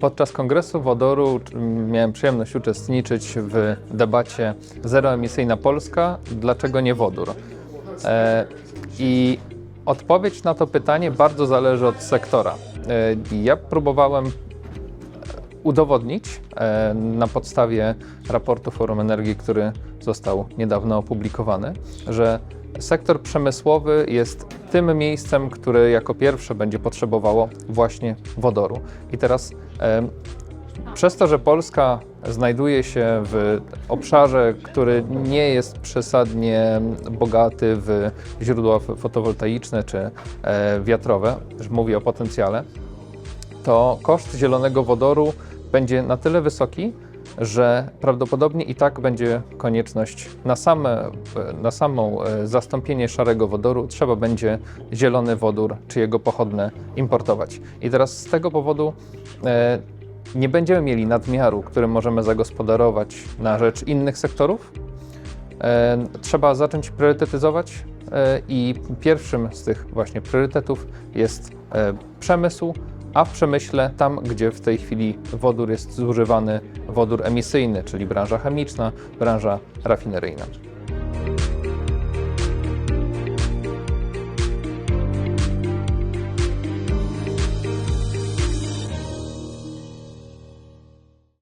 Podczas kongresu wodoru miałem przyjemność uczestniczyć w debacie Zeroemisyjna Polska, dlaczego nie wodór? E, I odpowiedź na to pytanie bardzo zależy od sektora. E, Ja próbowałem udowodnić e, na podstawie raportu Forum Energii, który został niedawno opublikowany, że sektor przemysłowy jest tym miejscem, które jako pierwsze będzie potrzebowało właśnie wodoru. I teraz e, przez to, że Polska znajduje się w obszarze, który nie jest przesadnie bogaty w źródła fotowoltaiczne czy e, wiatrowe, już mówię o potencjale, to koszt zielonego wodoru będzie na tyle wysoki, że prawdopodobnie i tak będzie konieczność na, same, na samą e, zastąpienie szarego wodoru trzeba będzie zielony wodór czy jego pochodne importować. I teraz z tego powodu e, nie będziemy mieli nadmiaru, który możemy zagospodarować na rzecz innych sektorów. E, Trzeba zacząć priorytetyzować e, i pierwszym z tych właśnie priorytetów jest e, przemysł, a w przemyśle tam, gdzie w tej chwili wodór jest zużywany, wodór emisyjny, czyli branża chemiczna, branża rafineryjna.